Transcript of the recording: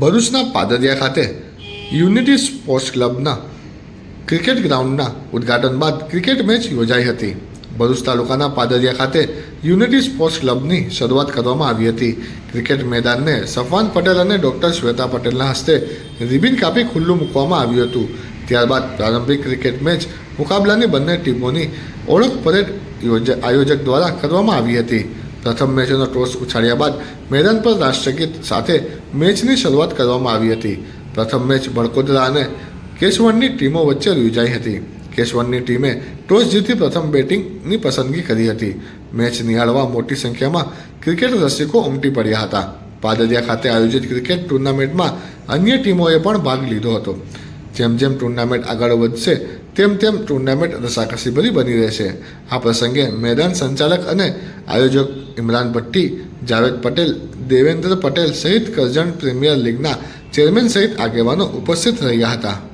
ભરૂચના પાદરિયા ખાતે unity sports ક્લબના ક્રિકેટ ગ્રાઉન્ડના ઉદ્ઘાટન બાદ ક્રિકેટ મેચ યોજાઈ હતી. ભરૂચ તાલુકાના પાદરિયા ખાતે યુનિટી સ્પોર્ટ્સ ક્લબની શરૂઆત કરવામાં આવી હતી. ક્રિકેટ મેદાનને સફવાન પટેલ અને ડૉક્ટર શ્વેતા પટેલના હસ્તે રિબિન કાપી ખુલ્લું મૂકવામાં આવ્યું હતું. ત્યારબાદ પ્રારંભિક ક્રિકેટ મેચ મુકાબલાની બંને ટીમોની ઓળખ પરેડ યોજ- આયોજક દ્વારા કરવામાં આવી હતી. પ્રથમ મેચનો ટોસ ઉછાળ્યા બાદ મેદાન પર રાષ્ટ્રગીત સાથે મેચની શરૂઆત કરવામાં આવી હતી. પ્રથમ મેચ બળકોદરા અને કેશવનની ટીમો વચ્ચે યોજાઈ હતી. કેશવનની ટીમે ટોસ જીતી પ્રથમ બેટિંગની પસંદગી કરી હતી. મેચ નિહાળવા મોટી સંખ્યામાં ક્રિકેટ રસિકો ઉમટી પડ્યા હતા. પાદરિયા ખાતે આયોજિત ક્રિકેટ ટુર્નામેન્ટમાં અન્ય ટીમોએ પણ ભાગ લીધો હતો. જેમ જેમ ટુર્નામેન્ટ આગળ વધશે, તેમ તેમ ટુર્નામેન્ટ રસાકસીભરી બની રહેશે. આ પ્રસંગે મેદાન સંચાલક અને આયોજક ઇમરાન ભટ્ટી, જાવેદ પટેલ, દેવેન્દ્ર પટેલ સહિત કરજણ પ્રીમિયર લીગના ચેરમેન સહિત આગેવાનો ઉપસ્થિત રહ્યા હતા.